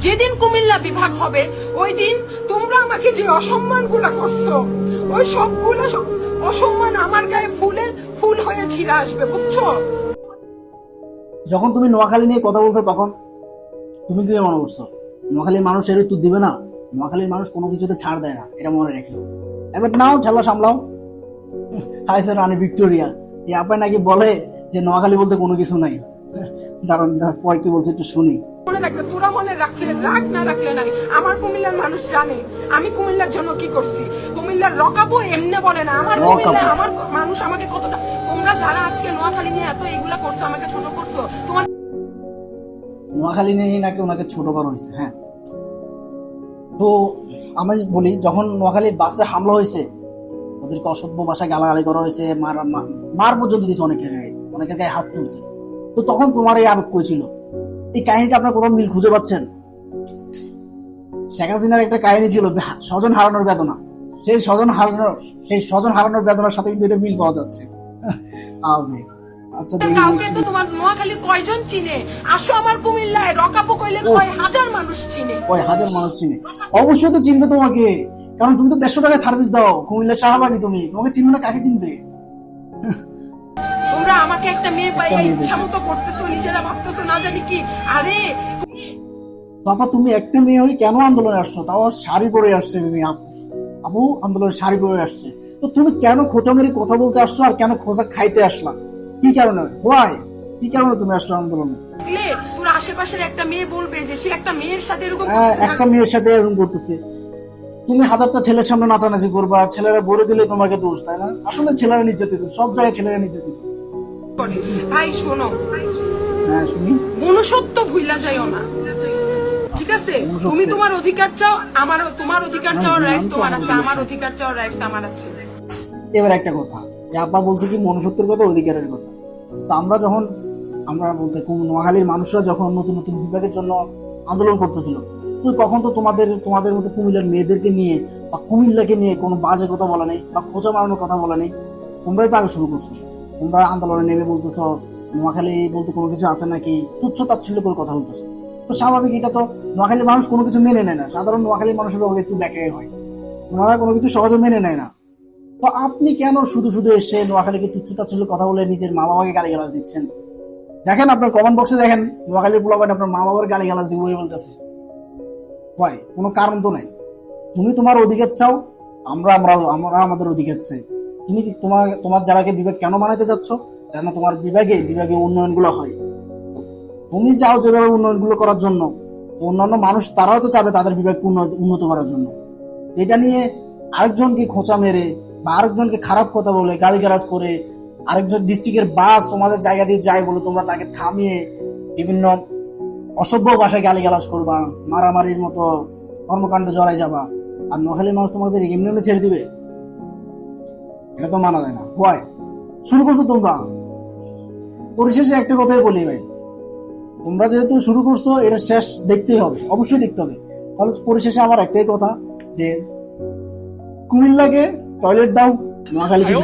যেদিন কুমিল্লা বিভাগ হবে ওই দিন তোমরা আমাকে যে অসম্মানগুলা করছ ওই সবগুলো সব- অসম্মান আমার গায়ে ফুলের ফুল হয়ে ছিঁড়ে আসবে বুঝছ? যখন তুমি নোয়াখালী নিয়ে কথা বলছো তখন তুমি কি মনে করছ? নোয়াখালীর মানুষ এর উত্তর দিবে না? নোয়াখালীর মানুষ কোনো কিছুতে ছাড় দেয় না এটা মনে রেখো। এবার নাও ঠেলা সামলাও। হাই স্যার রানী ভিক্টোরিয়া। এই আপায় নাকি বলে যে নোয়াখালী বলতে কোনো কিছু নাই। দাঁড়ান, পরে কি বলছে একটু শুনি। রাখবে তোরা মনে রাখলে রাগ না রাখলে নাই। আমার কুমিল্লার মানুষ জানে আমি কুমিল্লার জন্য কি করছি? কুমিল্লার রকাবো এমনি বলে না। আমার কুমিল্লা আমার মানুষ আমাকে কতটা তোমরা যারা আজকে নোয়াখালী নিয়ে এত এগুলা করছ আমাকে ছোট করছ তোমার নোয়াখালী নিয়ে নাকি ওনাকে ছোট করা হয়েছে হ্যাঁ। তো আমি বলি যখন নোয়াখালীর বাসে হামলা হয়েছে ওদেরকে অসভ্য ভাষায় গালাগালি করা হয়েছে মার মার পর্যন্ত দিয়েছে অনেকের গায়ে অনেকের গায়ে হাত তুলছে। তো তখন তোমার এই আবেগ কই ছিল? এই কাহিনীটা আপনার কোথাও মিল খুঁজে পাচ্ছেন? শেখ হাসিনার একটা কাহিনী ছিল স্বজন হারানোর বেদনা। সেই স্বজন হারানোর সেই স্বজন হারানোর বেদনার সাথে কিন্তু এটা মিল পাওয়া যাচ্ছে। আবেগ আচ্ছা কাউকে তো তোমার নোয়াখালীর কয়জন চিনে? আসো আমার কুমিল্লায় রকাবো কইলে কয় হাজার মানুষ চিনে। কয় হাজার মানুষ চিনে। অবশ্যই তো চিনবে তোমাকে কারণ তুমি তো দেড়শো টাকায় সার্ভিস দাও। কুমিল্লার শাহবাগি তুমি তোমাকে চিনবে না কাকে চিনবে? আমাকে একটা মেয়ে পাইয়া ইচ্ছা মতো করতেছো নিজেরা ভাবতেছো না জানি কি। আরে বাবা তুমি একটা মেয়ে হয়ে কেন আন্দোলনে আসছো? তাও শাড়ি পরে আসছে আপু আপু আন্দোলনে শাড়ি পরে আসছে। তো তুমি কেন খোঁচা মেরে কথা বলতে আসছো আর কেন খোঁচা খাইতে আসলা? কি কারণে? ওয়াই কি কারণে তুমি আসছো আন্দোলনে? দেখলে তোর আশেপাশের একটা মেয়ে বলবে যে সে একটা মেয়ের সাথে এরকম হ্যাঁ। একটা মেয়ের সাথে এরকম করতেছে। তুমি হাজারটা ছেলের সামনে নাচানাচি করবা ছেলেরা বলে দিলে তোমাকে দোষ তাই না? আসলে ছেলেরা নির্যাতিত সব জায়গায় ছেলেরা নির্যাতিত। করে। ভাই শোনো। হ্যাঁ শুনি। মনুষ্যত্ব ভুইলা যাইও না। ঠিক আছে? তুমি তোমার অধিকার চাও আমার তোমার অধিকার না, রাইটস তোমার আছে আমার অধিকার চাওয়ার রাইটস আমার আছে। এবার একটা কথা। আব্বা বলছে কি মনুষ্যত্বের কথা অধিকারের কথা। তো আমরা যখন আমরা বলতে নোয়াখালীর মানুষরা যখন নতুন নতুন বিভাগের জন্য আন্দোলন করতেছিল তো তখন তো তোমাদের তোমাদের মতো কুমিল্লার মেয়েদেরকে নিয়ে বা কুমিল্লাকে নিয়ে কোনো বাজে কথা বলা নেই বা খোঁজা মারানোর কথা বলা নেই তোমরাই তো আগে শুরু করছ। তোমরা আন্দোলনে নেমে বলতেছ, নোয়াখালী বলতে কোনো কিছু আছে নাকি? তুচ্ছ তাচ্ছিল্য করে কথা বলতেছো। তো স্বাভাবিক এটা তো নোয়াখালীর মানুষ কোনো কিছু মেনে নেয় না। সাধারণ নোয়াখালীর মানুষের অনেক একটু ব্যাখ্যায় হয়। ওনারা কোনো কিছু সহজে মেনে নেয় না। তো আপনি কেন শুধু শুধু এসে নোয়াখালীকে তুচ্ছতা ছিল কথা বলে নিজের মা বাবাকে গালি গালাজ দিচ্ছেন? দেখেন আপনার কমেন্ট বক্সে দেখেন, নোয়াখালীর পোলাবেন আপনার মা বাবার গালি গালাজ দিব বলতেছে। ভাই কোনো কারণ তো নাই। তুমি তোমার অধিকার চাও, আমরা আমরা আমরা আমাদের অধিকার চাই। তুমি তোমার তোমার যারাকে বিভাগ কেন বানাইতে চাচ্ছ? যেন তোমার বিভাগে বিভাগে উন্নয়নগুলো হয়? তুমি চাও যেভাবে উন্নয়নগুলো করার জন্য অন্যান্য মানুষ তারাও তো চাবে তাদের বিভাগকে উন্নত- করার জন্য। এটা নিয়ে আরেকজনকে খোঁচা মেরে বা আরেকজনকে খারাপ কথা বলে, গালিগালাজ করে, আরেকজন ডিস্ট্রিক্টের বাস তোমাদের জায়গা দিয়ে যায় বলে তোমরা তাকে থামিয়ে বিভিন্ন অসভ্য ভাষায় গালিগালাজ করবা, মারামারির মতো কর্মকাণ্ড জড়াই যাবা। আর নোয়াখালীর মানুষ তোমাদের এমনি এমনি ছেড়ে দিবে। এটা তো মানা যায় না। ভয় শুরু করছ তোমরা। পরিশেষে একটা কথাই বলি ভাই। তোমরা যেহেতু শুরু করছ এটা শেষ দেখতেই হবে অবশ্যই দেখতে হবে। তাহলে পরিশেষে আমার একটাই কথা যে কুমিল্লাকে টয়লেট দাও নোয়াখালীকে।